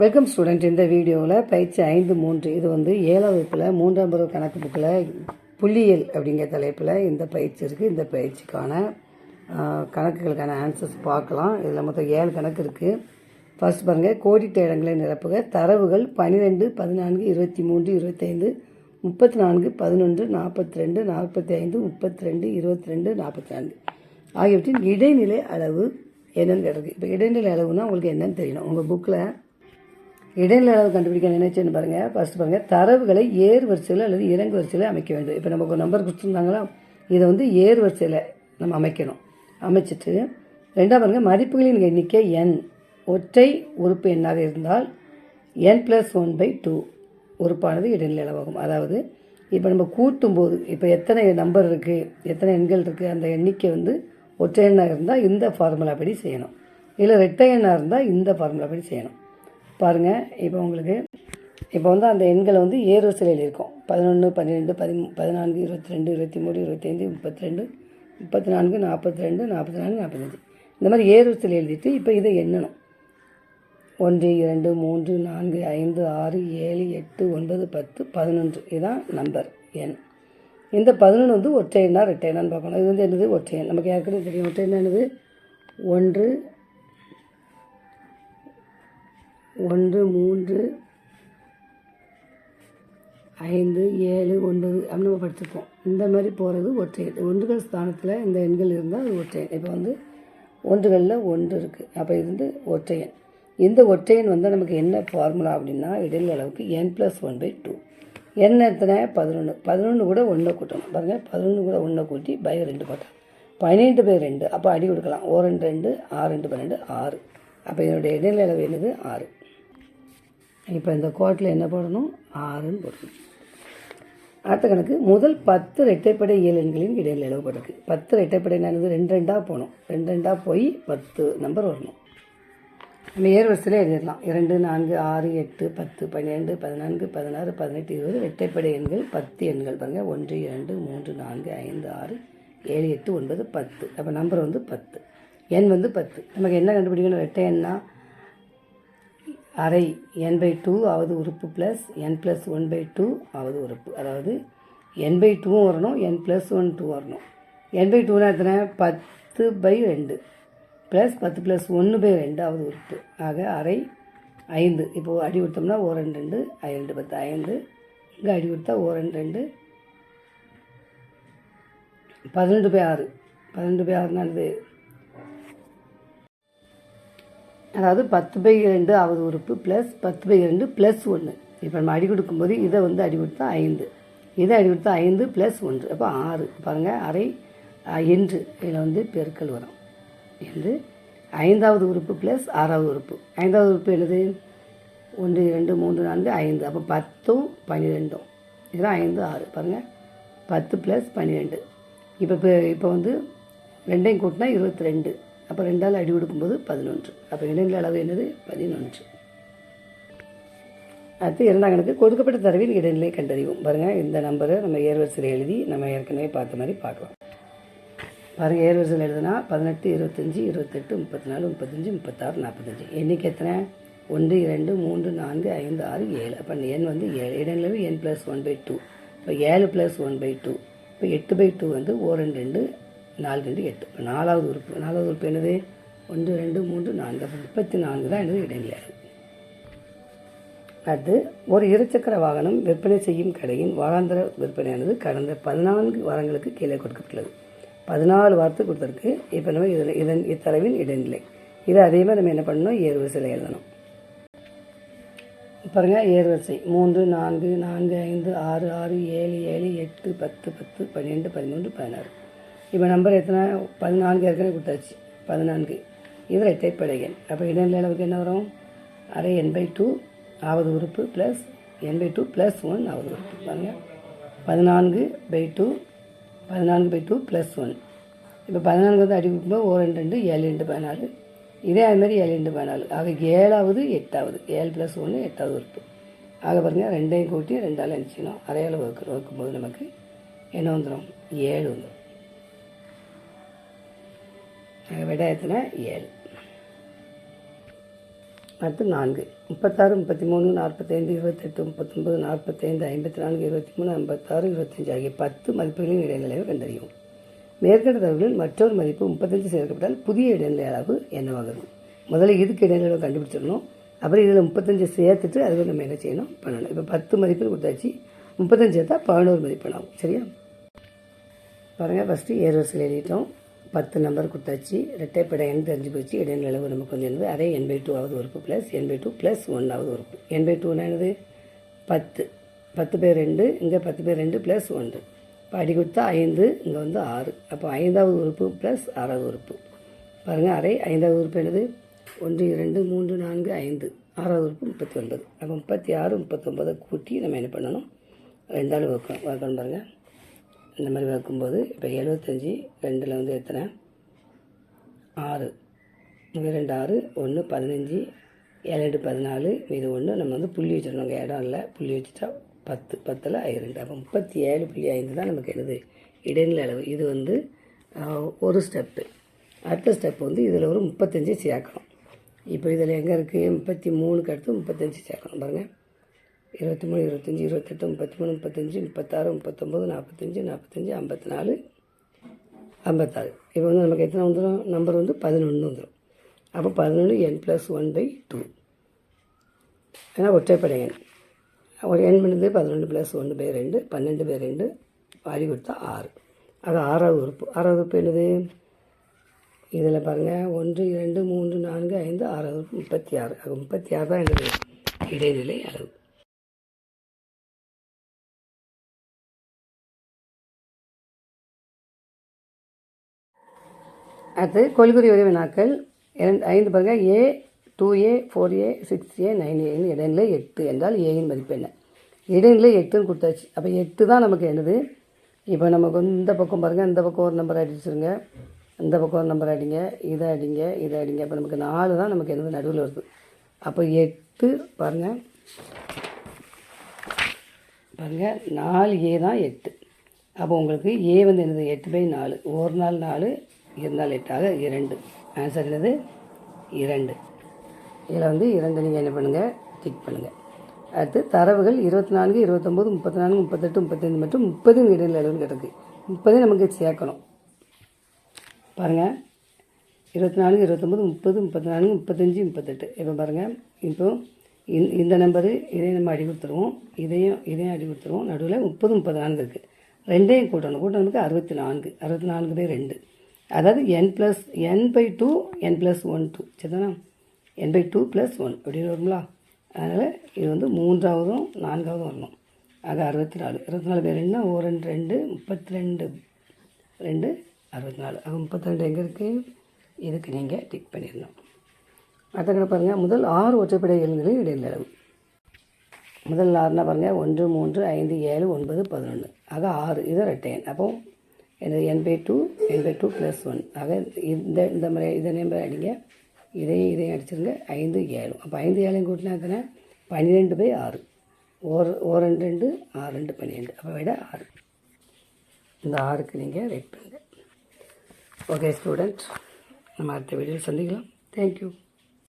Welcome student இந்த வீடியோவில் பயிற்சி ஐந்து மூன்று இது வந்து ஏழாம் வகுப்பில் மூன்றாம் பருவ கணக்கு புக்கில் புள்ளியியல் அப்படிங்கிற தலைப்பில் இந்த பயிற்சி இருக்குது இந்த பயிற்சிக்கான கணக்குகளுக்கான ஆன்சர்ஸ் பார்க்கலாம். இதில் மொத்தம் ஏழு கணக்கு இருக்குது ஃபர்ஸ்ட் பாருங்கள் கோடிட்ட இடங்களை நிரப்புக. தரவுகள் பன்னிரெண்டு பதினான்கு இருபத்தி மூன்று இருபத்தைந்து முப்பத்தி நான்கு பதினொன்று நாற்பத்தி ரெண்டு நாற்பத்தி ஐந்து முப்பத்தி ரெண்டு இருபத்தி ரெண்டு நாற்பத்தி நான்கு ஆகியவற்றின் இடைநிலை அளவு என்னென்னு கிடக்கு இப்போ இடைநிலை அளவுனால் உங்களுக்கு என்னென்னு தெரியணும். உங்கள் புக்கில் இடைநிலை அளவு கண்டுபிடிக்க நினைச்சேன்னு பாருங்கள் ஃபர்ஸ்ட் பாருங்கள் தரவுகளை ஏறு வரிசையில் அல்லது இறங்கு வரிசையில் அமைக்க வேண்டும். இப்போ நமக்கு ஒரு நம்பர் கொடுத்துருந்தாங்களா? இதை வந்து ஏர் வரிசையில் நம்ம அமைக்கணும். அமைச்சிட்டு ரெண்டாவது பாருங்கள் மதிப்புகளின் எண்ணிக்கை என் ஒற்றை உறுப்பு எண்ணாக இருந்தால் n plus one by two உறுப்பானது இடைநிலை அளவாகும். அதாவது இப்போ நம்ம கூட்டும்போது இப்போ எத்தனை நம்பர் இருக்குது எத்தனை எண்கள் இருக்குது அந்த எண்ணிக்கை வந்து ஒற்றை எண்ணாக இருந்தால் இந்த ஃபார்முலா படி செய்யணும். இல்லை ரெட்டை எண்ணாக இருந்தால் இந்த ஃபார்முலா படி செய்யணும். பாருங்கள் இப்போ உங்களுக்கு இப்போ வந்து அந்த எண்களை வந்து ஏறு வரிசையில் பதினொன்று பன்னிரெண்டு பதிமூ பதினான்கு இருபத்தி ரெண்டு இருபத்தி மூணு இருபத்தைந்து முப்பத்தி ரெண்டு முப்பத்தி நான்கு நாற்பத்தி ரெண்டு நாற்பத்தி நான்கு நாற்பத்தஞ்சு இந்த மாதிரி ஏறு வரிசையில் எழுதிட்டு இப்போ இதை எண்ணணும். ஒன்று இரண்டு மூன்று நான்கு ஐந்து ஆறு ஏழு எட்டு ஒன்பது பத்து பதினொன்று. இதுதான் நம்பர் எண். இந்த பதினொன்று வந்து ஒற்றை எண்ணா ரெட்டை எண்ணான்னு பார்க்கணும். இது வந்து என்னது? ஒற்றை எண். நமக்கு ஏற்கனவே தெரியும். ஒற்றை என்னது ஒன்று ஒன்று மூன்று ஐந்து ஏழு ஒன்பது அப்படின்னு நம்ம படிச்சிருப்போம். இந்த மாதிரி போகிறது ஒற்றை எண். ஒன்றுகள் ஸ்தானத்தில் இந்த எண்கள் இருந்தால் அது ஒற்றை எண். இப்போ வந்து ஒன்றுகளில் ஒன்று இருக்குது அப்போ இது வந்து ஒற்றை எண். இந்த ஒற்றையன் வந்து நமக்கு என்ன ஃபார்முலா அப்படின்னா இடையில அளவுக்கு n plus one by two n எத்தனை பதினொன்று பதினொன்று கூட ஒன்றை கூட்டணும். பாருங்கள் பதினொன்று கூட ஒன்றை கூட்டி பை ரெண்டு போட்டேன் பன்னெண்டு பை ரெண்டு. அப்போ அடி கொடுக்கலாம். ஓ ரெண்டு ரெண்டு ஆறு ரெண்டு பன்னெண்டு ஆறு. அப்போ இதனுடைய இடைநிலை அளவு என்னது? ஆறு. இப்போ இந்த கோட்டில் என்ன போடணும்? ஆறுன்னு போடணும். அடுத்த கணக்கு முதல் பத்து ரெட்டைப்படை இயல் எண்களின் இடைநிலை பத்து ரெட்டைப்படை என்னது ரெண்டு ரெண்டாக போகணும் ரெண்டு ரெண்டாக போய் பத்து நம்பர் வரணும். நம்ம ஏர்வரிசையில் எழுதிடலாம். இரண்டு நான்கு ஆறு எட்டு பத்து பன்னிரெண்டு பதினான்கு பதினாறு பதினெட்டு இருபது ரெட்டைப்படை எண்கள் பத்து எண்கள். பாருங்கள் ஒன்று இரண்டு மூன்று நான்கு ஐந்து ஆறு ஏழு எட்டு ஒன்பது பத்து. அப்போ நம்பர் வந்து பத்து. எண் வந்து பத்து. நமக்கு என்ன கண்டுபிடிக்கணும்? ரெட்டை எண்ணா? அரை என் பை டூ ஆவது உறுப்பு plus n plus one by two ஆவது உறுப்பு. அதாவது என் பை டூவும் வரணும் என் ப்ளஸ் ஒன் டூ வரணும். என் பை டூனா எத்தனை? பத்து பை ரெண்டு. ப்ளஸ் பத்து ப்ளஸ் ஒன்று பை ரெண்டாவது உறுப்பு. ஆக அரை ஐந்து. இப்போது அடி கொடுத்தோம்னா ஓ ரெண்டு ரெண்டு ஐ ரெண்டு பத்து ஐந்து. இங்கே அடி கொடுத்தா ஓ ரெண்டு ரெண்டு. பதினெண்டு பை ஆறு. பதினெண்டு பை ஆறுனா அதாவது பத்து பை இரண்டு ஆவது உறுப்பு ப்ளஸ் பத்து பை ரெண்டு ப்ளஸ் ஒன்று இப்போ நம்ம அடி கொடுக்கும்போது இதை வந்து அடி கொடுத்தா ஐந்து. இதை அடி கொடுத்தா ஐந்து ப்ளஸ் ஒன்று. அப்போ ஆறு. பாருங்கள் அரை என்று. இதில் வந்து பெருக்கல் வரும். என்று. ஐந்தாவது உறுப்பு ப்ளஸ் ஆறாவது உறுப்பு. ஐந்தாவது உறுப்பு என்னது? ஒன்று இரண்டு மூன்று நான்கு ஐந்து. அப்போ பத்தும் பன்னிரெண்டும் இதெல்லாம் ஐந்து ஆறு. பாருங்கள் பத்து ப்ளஸ் பன்னிரெண்டு இப்போ இப்போ வந்து ரெண்டையும் கூட்டினா இருபத்தி ரெண்டு. அப்போ ரெண்டால் அடி கொடுக்கும்போது பதினொன்று. அப்போ இடைநிலை அளவு என்னது? பதினொன்று. அடுத்து இரண்டாம் கணக்கு கொடுக்கப்பட்ட தரவின் இடைநிலை கண்டறிவோம். பாருங்கள் இந்த நம்பரை நம்ம ஏர்வரிசையில் எழுதி நம்ம ஏற்கனவே பார்த்த மாதிரி பார்க்கலாம். பாருங்கள் ஏர்வரிசையில் எழுதுனா பதினெட்டு இருபத்தஞ்சி இருபத்தெட்டு முப்பத்தி நாலு முப்பத்தஞ்சு முப்பத்தாறு நாற்பத்தஞ்சு. எண்ணிக்கை எத்தனை? ஒன்று இரண்டு மூன்று நான்கு ஐந்து ஆறு ஏழு. அப்போ அந்த எண் வந்து ஏழு. இடைநிலவு n plus one by two இப்போ ஏழு ப்ளஸ் ஒன் பை டூ இப்போ எட்டு பை டூ வந்து ஓ ரெண்டு ரெண்டு நாலு ரெண்டு எட்டு. நாலாவது உறுப்பு. நாலாவது உறுப்பு என்னது? ஒன்று ரெண்டு மூன்று நான்கு. அப்போ முப்பத்தி நான்கு தான் என்னது இடைநிலை அடுத்து ஒரு இருசக்கர வாகனம் விற்பனை செய்யும் கடையின் வாராந்திர விற்பனையானது கடந்த பதினான்கு வாரங்களுக்கு கீழே கொடுக்கப்பட்டுள்ளது. பதினாலு வாரத்துக்கு கொடுத்துருக்கு இப்போ நம்ம இதில் இதன் இத்தரவின் இடைநிலை. இதை அதே மாதிரி நம்ம என்ன பண்ணணும்? ஏர்வரிசையில் எழுதணும். பாருங்கள் ஏர்வரிசை மூன்று நான்கு நான்கு ஐந்து ஆறு ஆறு ஏழு ஏழு எட்டு பத்து பத்து பன்னிரெண்டு பதிமூன்று பதினாறு. இப்போ நம்பர் எத்தனை? பதினான்கு ஏற்கனவே கொடுத்தாச்சு. பதினான்கு. இது ரெட்டைப்படை எண் அப்போ இடைநிலை அளவுக்கு என்ன வரும்? அரை என் பை டூ ஆவது உறுப்பு plus n by two plus one ஆவது உறுப்பு. பாருங்கள் பதினான்கு பை டூ பதினான்கு பை டூ ப்ளஸ் ஒன் இப்போ பதினான்கு வந்து அடி கொடுக்கும்போது ஓ ரெண்டு ரெண்டு ஏழு ரெண்டு பதினாலு. இதே அதுமாதிரி ஏழு ரெண்டு பதினாலு. ஆக ஏழாவது எட்டாவது. ஏழு ப்ளஸ் ஒன்று எட்டாவது உறுப்பு. ஆக பாருங்கள் ரெண்டையும் கூட்டி ரெண்டாலும் அனுப்பிச்சிக்கணும் அரையால் வகுக்க வகுக்கும்போது நமக்கு என்ன வந்துடும் ஏழு வந்துடும் விட எத்தனை ஏழு. அடுத்து நான்கு. முப்பத்தாறு முப்பத்தி மூணு நாற்பத்தைந்து இருபத்தெட்டு முப்பத்தொன்பது நாற்பத்தைந்து ஐம்பத்தி நான்கு இருபத்தி மூணு ஐம்பத்தாறு இருபத்தஞ்சு ஆகிய பத்து மதிப்புகளின் இடைநிலையை கண்டறியும் மேற்கண்ட தகவலில் மற்றொரு மதிப்பு முப்பத்தஞ்சு சேர்க்கப்பட்டால் புதிய இடைநிலை அளவு என்னவாக இருக்கும்? முதல்ல இதுக்கு இடைநிலை கண்டுபிடிச்சிடணும். அப்புறம் இதில் முப்பத்தஞ்சு சேர்த்துட்டு அதுக்கு நம்ம என்ன செய்யணும்? பண்ணணும். இப்போ பத்து மதிப்பு கொடுத்தாச்சு. முப்பத்தஞ்சு சேர்த்தா பதினோரு மதிப்பெண் ஆகும். சரியா? பாருங்கள் ஃபஸ்ட்டு ஏர்வரிசையில் எழுதிட்டோம். பத்து நம்பர் கொடுத்தாச்சு. ரெட்டைப்படை எண் தெரிஞ்சு போச்சு. இடைநிலவு நமக்கு வந்து என்னது? அதே என் பை டூ ஆகுது உறுப்பு plus n by two plus ஒன்றாவது உறுப்பு. என் பை டூனா என்னது? பத்து. பத்து பேர் ரெண்டு இங்கே பத்து பேர் ரெண்டு ப்ளஸ் ஒன்று. இப்போ அடி கொடுத்தா ஐந்து இங்கே வந்து ஆறு. அப்போ ஐந்தாவது உறுப்பு ப்ளஸ் ஆறாவது உறுப்பு. பாருங்கள் அரை ஐந்தாவது உறுப்பு என்னது? ஒன்று இரண்டு மூன்று நான்கு ஐந்து. ஆறாவது உறுப்பு முப்பத்தி ஒன்பது. அப்போ முப்பத்தி ஆறு முப்பத்தொம்பதை கூட்டி நம்ம என்ன பண்ணணும்? ரெண்டாலும் வைக்கணும் வைக்கணும் பாருங்கள் இந்த மாதிரி வைக்கும்போது இப்போ எழுபத்தஞ்சி ரெண்டில் வந்து எத்தனை? ஆறு. இரண்டு ரெண்டு ஆறு ஒன்று பதினஞ்சு ஏழு பதினாலு மீது ஒன்று நம்ம வந்து புள்ளி வச்சிடணும். இடம் இல்லை புள்ளி வச்சுட்டா பத்து பத்தில் ஐ ரெண்டு அப்போ முப்பத்தி ஏழு புள்ளி ஐந்து தான் நமக்கு என்னது? இடைநிலை அளவு. இது வந்து ஒரு ஸ்டெப்பு அடுத்த ஸ்டெப் வந்து இதில் ஒரு முப்பத்தஞ்சு சேர்க்கணும். இப்போ இதில் எங்கே இருக்குது முப்பத்தி மூணுக்கு அடுத்து முப்பத்தஞ்சு சேர்க்கணும். பாருங்கள் இருபத்தி மூணு இருபத்தஞ்சி இருபத்தெட்டு முப்பத்தி மூணு முப்பத்தஞ்சு முப்பத்தாறு முப்பத்தொம்போது நாற்பத்தஞ்சு நாற்பத்தஞ்சு ஐம்பத்தி நாலு ஐம்பத்தாறு. இப்போ வந்து நமக்கு எத்தனை வந்துடும் நம்பர் வந்து பதினொன்று வந்துடும் அப்போ பதினொன்று n plus one by two ஏன்னா ஒற்றைப்படை எண் ஒரு எண் பண்ணுறது பதினொன்று ப்ளஸ் ஒன்று பை ரெண்டு பன்னெண்டு பை ரெண்டு வாரி கொடுத்தா ஆறு. அது ஆறாவது உறுப்பு. ஆறாவது உறுப்பு என்னது? இதில் பாருங்கள் ஒன்று இரண்டு மூன்று நான்கு ஐந்து ஆறாவது உறுப்பு முப்பத்தி ஆறு. அது முப்பத்தி ஆறு தான் என்னது? இடைநிலை அளவு. அடுத்து கொள்குறி உதவி நாட்கள். இரண்டு ஐந்து பாருங்க. A two a four a six a nine ஏன்னு இடைநிலை எட்டு என்றால் ஏயின் மதிப்பு என்ன? இடைநிலை எட்டுன்னு கொடுத்தாச்சு. அப்போ எட்டு தான் நமக்கு என்னது? இப்போ நமக்கு இந்த பக்கம் பாருங்கள் இந்த பக்கம் ஒரு நம்பர் அடிச்சிருங்க இந்த பக்கம் ஒரு நம்பர் அடிங்க இதை அடிங்க இதை அடிங்க. அப்போ நமக்கு நாலு தான் நமக்கு என்னது? நடுவில் வருது. அப்போ எட்டு பாருங்கள் பாருங்கள் நாலு ஏ தான் எட்டு. அப்போ உங்களுக்கு ஏ வந்து என்னது? எட்டு பை நாலு. ஒரு நாள் நாலு இருந்தால் எட்டாக இரண்டு. ஆன்சர் என்னது? இரண்டு. இதில் வந்து இரண்டு நீங்கள் என்ன பண்ணுங்கள் டிக் பண்ணுங்கள் அடுத்து தரவுகள் இருபத்தி நான்கு இருபத்தொம்போது முப்பத்தி நான்கு முப்பத்தெட்டு முப்பத்தைந்து மற்றும் முப்பது இடையில் அளவுன்னு கிடக்கு முப்பதையும் நமக்கு சேர்க்கணும். பாருங்கள் இருபத்தி நாலு இருபத்தொம்போது முப்பது முப்பத்தி நான்கு முப்பத்தஞ்சு முப்பத்தெட்டு. இப்போ பாருங்கள் இப்போ இந்த இந்த நம்பரு இதையும் நம்ம அடி கொடுத்துருவோம் இதையும் இதையும் அடி கொடுத்துருவோம் நடுவில் முப்பது முப்பது நான்கு இருக்குது ரெண்டையும் கூட்டணும். கூட்டணுக்கு அறுபத்தி நான்கு. அறுபத்தி நான்கு ரெண்டு. அதாவது n plus n by two n plus one two சரிதானா? N by two plus one அப்படின்னு வருங்களா அதனால் இது வந்து மூன்றாவதும் நான்காவதும் வரணும். ஆக அறுபத்தி நாலு இருபத்தி நாலு பேர் ரெண்டுனா ஒரு ரெண்டு ரெண்டு முப்பத்தி ரெண்டு ரெண்டு அறுபத்தி நாலு ஆக முப்பத்தி ரெண்டு எங்கே இருக்குது இதுக்கு நீங்கள் டிக் பண்ணிடணும். அடுத்த கணக்கு பாருங்கள் முதல் ஆறு ஒற்றைப்படை எண்களின் இடைநிலை அளவு. முதல் ஆறுனா பாருங்கள் ஒன்று மூன்று ஐந்து ஏழு ஒன்பது பதினொன்று ஆக ஆறு. இது ரெட்டையன் அப்போது எனது n by two n by two plus one ஆக இந்த இந்த மாதிரி இதை நம்பர் அடிங்க. இதையும் இதையும் அடிச்சிருங்க. ஐந்து ஏழு. அப்போ ஐந்து ஏழையும் கூட்டினா பன்னிரெண்டு பை ஆறு. ஓர் ஓ ரெண்டு ரெண்டு ஆறு ரெண்டு பன்னிரெண்டு. அப்போ விட ஆறு. இந்த ஆறுக்கு நீங்கள் வெயிட் பண்ணுங்கள் ஓகே ஸ்டூடெண்ட் நம்ம அடுத்த வீடியோவில் சந்திக்கலாம். தேங்க்யூ